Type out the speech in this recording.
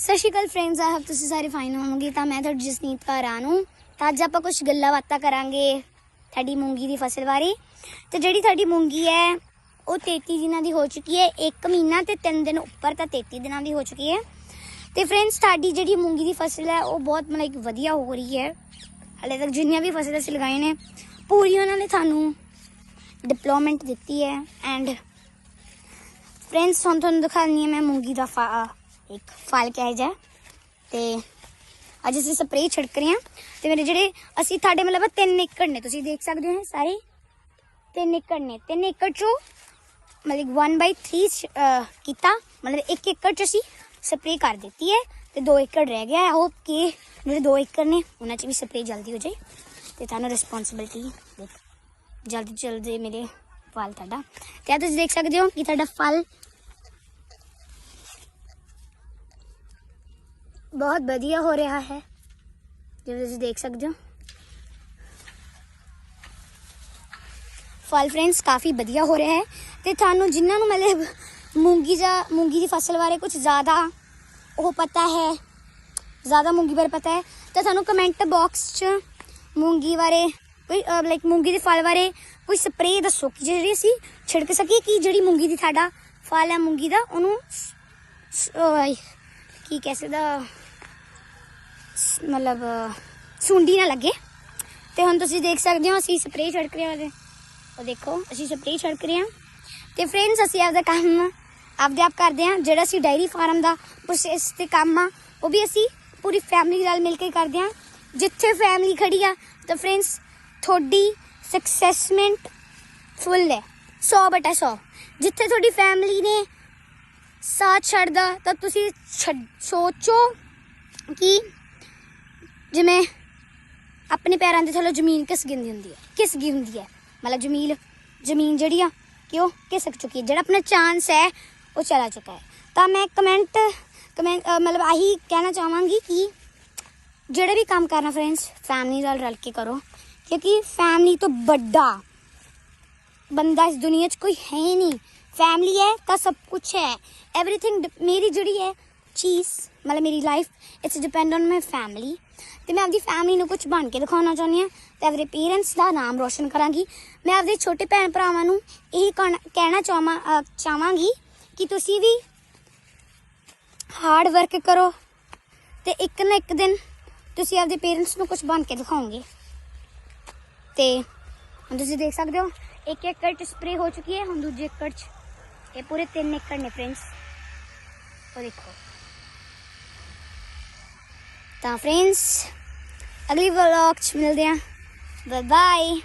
ਸਤਿ ਸ਼੍ਰੀ ਅਕਾਲ friends I hope ਤੁਸੀਂ ਸਾਰੇ ਫਾਈਨ ਹੋਵੋਗੇ। ਤਾਂ ਮੈਂ ਤੁਹਾਡੀ ਜਸਨੀਤ ਕੌਰ ਨੂੰ। ਤਾਂ ਅੱਜ ਆਪਾਂ ਕੁਝ ਗੱਲਾਂ ਬਾਤਾਂ ਕਰਾਂਗੇ ਤੁਹਾਡੀ ਮੂੰਗੀ ਦੀ ਫਸਲ ਬਾਰੇ। ਤੇ ਜਿਹੜੀ ਤੁਹਾਡੀ ਮੂੰਗੀ ਹੈ, ਉਹ 33 ਦਿਨਾਂ ਦੀ ਹੋ ਚੁੱਕੀ ਹੈ। 1 ਮਹੀਨਾ ਤੇ 3 ਦਿਨ ਉੱਪਰ ਤਾਂ 33 ਦਿਨਾਂ ਦੀ ਹੋ ਚੁੱਕੀ ਹੈ। ਤੇ ਫਰੈਂਡਸ ਤੁਹਾਡੀ ਜਿਹੜੀ ਮੂੰਗੀ ਦੀ ਫਸਲ ਹੈ, ਉਹ ਬਹੁਤ ਮਤਲਬ ਵਧੀਆ ਹੋ ਰਹੀ ਹੈ। ਹਲੇ ਤੱਕ ਜਿੰਨੀਆਂ ਵੀ ਫਸਲ ਅਸੀਂ ਲਗਾਏ ਨੇ, ਪੂਰੀ ਉਹਨਾਂ ਨੇ ਤੁਹਾਨੂੰ ਡਿਪਲੋਮੈਂਟ ਦਿੱਤੀ ਹੈ। ਐਂਡ ਫਰੈਂਡਸ ਹੁਣ ਤੁਹਾਨੂੰ ਦਿਖਾਉਣੀ ਹੈ ਮੈਂ ਮੂੰਗੀ ਦਾ ਫਾ ਇੱਕ ਫਲ ਕਿਹਾ ਜਾ। ਤੇ ਅੱਜ ਅਸੀਂ ਸਪਰੇਅ ਛਿੜਕ ਰਹੇ ਹਾਂ। ਤੇ ਮੇਰੇ ਜਿਹੜੇ ਅਸੀਂ ਤੁਹਾਡੇ ਮਤਲਬ ਤਿੰਨ ਏਕੜ ਨੇ, ਤੁਸੀਂ ਦੇਖ ਸਕਦੇ ਹੋ ਸਾਰੇ। ਤਿੰਨ ਏਕੜ ਨੇ। ਤਿੰਨ ਏਕੜ ਚੋਂ ਮਤਲਬ 1/3 ਕੀਤਾ। ਮਤਲਬ ਇੱਕ ਏਕੜ ਚ ਅਸੀਂ ਸਪਰੇਅ ਕਰ ਦਿੱਤੀ ਹੈ। ਤੇ 2 ਏਕੜ ਰਹਿ ਗਿਆ ਹੈ। ਹੋਪ ਕਿ ਜਿਹੜੇ 2 ਏਕੜ ਨੇ, ਉਹਨਾਂ ਚ ਵੀ ਸਪਰੇਅ ਜਲਦੀ ਹੋ ਜਾਏ। ਤੇ ਤੁਹਾਨੂੰ ਰਿਸਪੌਂਸਿਬਿਲਟੀ ਦੇਖ ਜਲਦੀ ਜਲਦੀ ਮੇਰੇ ਫਲ ਤੁਹਾਡਾ। ਤੇ ਆ ਤੁਸੀਂ ਦੇਖ ਸਕਦੇ ਹੋ ਕਿ ਤੁਹਾਡਾ ਫਲ ਬਹੁਤ ਵਧੀਆ ਹੋ ਰਿਹਾ ਹੈ ਜਿਵੇਂ ਤੁਸੀਂ ਦੇਖ ਸਕਦੇ ਹੋ ਫਲ ਫਰੈਂਡਸ ਕਾਫੀ ਵਧੀਆ ਹੋ ਰਿਹਾ ਹੈ ਤੇ ਤੁਹਾਨੂੰ ਜਿਨ੍ਹਾਂ ਨੂੰ ਮਤਲਬ ਮੂੰਗੀ ਜਾਂ ਮੂੰਗੀ ਦੀ ਫਸਲ ਬਾਰੇ ਕੁਝ ਜ਼ਿਆਦਾ ਉਹ ਪਤਾ ਹੈ ਜ਼ਿਆਦਾ ਮੂੰਗੀ ਬਾਰੇ ਪਤਾ ਹੈ ਤਾਂ ਤੁਹਾਨੂੰ ਕਮੈਂਟ ਬਾਕਸ 'ਚ ਮੂੰਗੀ ਬਾਰੇ ਕੋਈ ਲਾਈਕ ਮੂੰਗੀ ਦੇ ਫਲ ਬਾਰੇ ਕੋਈ ਸਪਰੇਅ ਦੱਸੋ ਕਿ ਜਿਹੜੀ ਅਸੀਂ ਛਿੜਕ ਸਕੀਏ ਕਿ ਜਿਹੜੀ ਮੂੰਗੀ ਦੀ ਸਾਡਾ ਫਲ ਹੈ ਮੂੰਗੀ ਦਾ ਉਹਨੂੰ ਕੀ ਕਹਿ ਸਕਦਾ ਮਤਲਬ ਸੁੰਡੀ ਨਾ ਲੱਗੇ ਤੇ ਹੁਣ ਤੁਸੀਂ ਦੇਖ ਸਕਦੇ ਹੋ ਅਸੀਂ ਸਪਰੇਅ ਛਿੜਕ ਰਹੇ ਹਾਂ ਉਹ ਦੇਖੋ ਅਸੀਂ ਸਪਰੇਅ ਛਿੜਕ ਰਹੇ ਹਾਂ ਤੇ ਫਰੈਂਡਸ ਅਸੀਂ ਆਪਦਾ ਕੰਮ ਆਪਦੇ ਆਪ ਕਰਦੇ ਹਾਂ ਜਿਹੜਾ ਅਸੀਂ ਡਾਇਰੀ ਫਾਰਮ ਦਾ ਪ੍ਰੋਸੈਸ ਤੇ ਕੰਮ ਆ ਉਹ ਵੀ ਅਸੀਂ ਪੂਰੀ ਫੈਮਿਲੀ ਨਾਲ ਮਿਲ ਕੇ ਕਰਦੇ ਹਾਂ ਜਿੱਥੇ ਫੈਮਿਲੀ ਖੜੀ ਆ ਤਾਂ ਫਰੈਂਡਸ ਤੁਹਾਡੀ ਸਕਸੈਸਮੈਂਟ ਫੁੱਲ ਹੈ 100 ਬਟਾ 100 ਜਿੱਥੇ ਤੁਹਾਡੀ ਫੈਮਿਲੀ ਨੇ ਸਾਥ ਛੱਡਦਾ ਤਾਂ ਤੁਸੀਂ ਛੱਡ- ਸੋਚੋ ਕਿ ਜਿਵੇਂ ਆਪਣੇ ਪੈਰਾਂ ਦੇ ਥੱਲੇ ਜ਼ਮੀਨ ਕਿਸ ਗਿੰਦੀ ਹੁੰਦੀ ਹੈ ਕਿਸ ਗਈ ਹੁੰਦੀ ਹੈ ਮਤਲਬ ਜ਼ਮੀਨ ਜ਼ਮੀਨ ਜਿਹੜੀ ਆ ਕਿ ਉਹ ਕਿਸਕ ਚੁੱਕੀ ਹੈ ਜਿਹੜਾ ਆਪਣਾ ਚਾਂਸ ਹੈ ਉਹ ਚਲਾ ਚੁੱਕਾ ਹੈ ਤਾਂ ਮੈਂ ਕਮੈਂਟ ਕਮੈਂਟ ਮਤਲਬ ਆਹੀ ਕਹਿਣਾ ਚਾਹਾਂਗੀ ਕਿ ਜਿਹੜੇ ਵੀ ਕੰਮ ਕਰਨਾ ਫਰੈਂਡਸ ਫੈਮਿਲੀ ਨਾਲ ਰਲ ਕੇ ਕਰੋ ਕਿਉਂਕਿ ਫੈਮਿਲੀ ਤੋਂ ਵੱਡਾ ਬੰਦਾ ਇਸ ਦੁਨੀਆ 'ਚ ਕੋਈ ਹੈ ਹੀ ਨਹੀਂ ਫੈਮਿਲੀ ਹੈ ਤਾਂ ਸਭ ਕੁਝ ਹੈ एवरीथिंग ਮੇਰੀ ਜਿਹੜੀ ਹੈ ਚੀਜ਼ ਮਤਲਬ ਮੇਰੀ life it's depend on my family ਤੇ ਮੈਂ ਆਪਣੀ ਫੈਮਿਲੀ ਨੂੰ ਕੁਝ ਬਣ ਕੇ ਦਿਖਾਉਣਾ ਚਾਹੁੰਦੀ ਹਾਂ ਤੇ ਆਪਣੇ ਪੇਰੈਂਟਸ ਦਾ ਨਾਮ ਰੋਸ਼ਨ ਕਰਾਂਗੀ। ਮੈਂ ਆਪਣੇ ਛੋਟੇ ਭੈਣ ਭਰਾਵਾਂ ਨੂੰ ਇਹ ਕਹਿਣਾ ਚਾਹਾਂ ਅਹ, ਚਾਹਾਂਗੀ ਕਿ ਤੁਸੀਂ ਵੀ ਹਾਰਡ ਵਰਕ ਕਰੋ ਤੇ ਇੱਕ ਨਾ ਇੱਕ ਦਿਨ ਤੁਸੀਂ ਆਪਦੇ ਪੇਰੈਂਟਸ ਨੂੰ ਕੁਝ ਬਣ ਕੇ ਦਿਖਾਓਗੇ। ਤੇ ਹੁਣ ਤੁਸੀਂ ਦੇਖ ਸਕਦੇ ਹੋ, ਇੱਕ ਏਕੜ ਚ ਸਪਰੇ ਹੋ ਚੁੱਕੀ ਹੈ, ਹੁਣ ਦੂਜੇ ਏਕੜ ਚ। ਇਹ ਪੂਰੇ 3 ਏਕੜ ਨੇ ਫਰੈਂਡਸ ਉਹ ਦੇਖੋ। ਤਾਂ ਫਰੈਂਡਸ ਅਗਲੀ ਵਲੌਗ ਚ ਮਿਲਦੇ ਹਾਂ ਬਾਏ ਬਾਏ